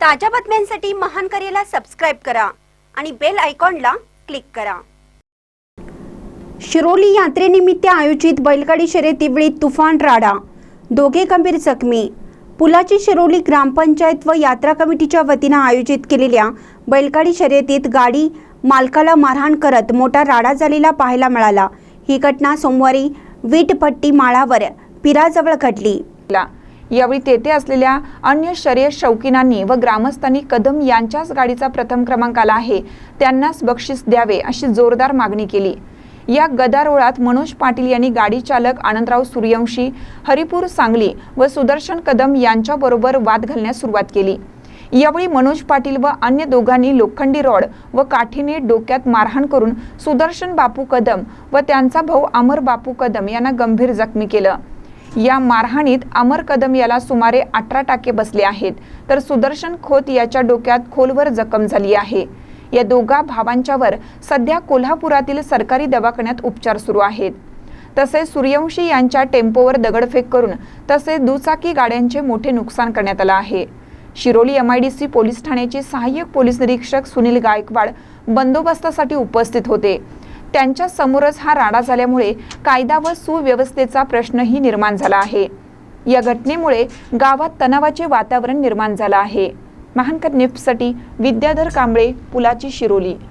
ताज्या बातम्यांसाठी महान करेला सबस्क्राईब करा आणि बेल आयकॉनला क्लिक करा. शिरोली यात्रेनिमित्त आयोजित बैलगाडी शर्यतीवेळी तुफान राडा. दोघे गंभीर जखमी. पुलाची शिरोली ग्रामपंचायत व यात्रा कमिटीच्या वतीनं आयोजित केलेल्या बैलगाडी शर्यतीत गाडी मालकाला मारहाण करत मोठा राडा झालेला पाहायला मिळाला. ही घटना सोमवारी वीटपट्टी माळावर पिराजवळ घडली. यावेळी तेथे असलेल्या अन्य शर्यत शौकीनांनी व ग्रामस्थांनी कदम यांच्याच गाडीचा प्रथम क्रमांक आला आहे. त्यांनाच बक्षीस द्यावे अशी जोरदार मागणी केली. या गदारोळात मनोज पाटील यांनी गाडी चालक आनंदराव सूर्यवंशी हरिपूर सांगली व सुदर्शन कदम यांच्याबरोबर वाद घालण्यास सुरुवात केली. यावेळी मनोज पाटील व अन्य दोघांनी लोखंडी रॉड व काठीने डोक्यात मारहाण करून सुदर्शन बापू कदम व त्यांचा भाऊ अमर बापू कदम यांना गंभीर जखमी केलं. या मारहाणीत अमर कदम याला सुमारे अठरा टाके बसले आहेत. तर सुदर्शन खोत याच्या डोक्यात खोलवर जखम झाली आहे. या दोघा भावांच्यावर सध्या कोल्हापुरातील सरकारी दवाखान्यात उपचार सुरू आहेत. तसेच सूर्यवंशी यांच्या टेम्पोवर दगडफेक करून तसेच दुचाकी गाड्यांचे मोठे नुकसान करण्यात आलं आहे. Shiroli M I D C police ठाण्याचे सहाय्यक पोलीस निरीक्षक सुनील गायकवाड बंदोबस्तासाठी उपस्थित होते. त्यांच्या समोरच हा राडा झाल्यामुळे कायदा व सुव्यवस्थेचा प्रश्नही निर्माण झाला आहे. या घटनेमुळे गावात तणावाचे वातावरण निर्माण झालं आहे. महानकर निफ्टसाठी विद्याधर कांबळे पुलाची शिरोली.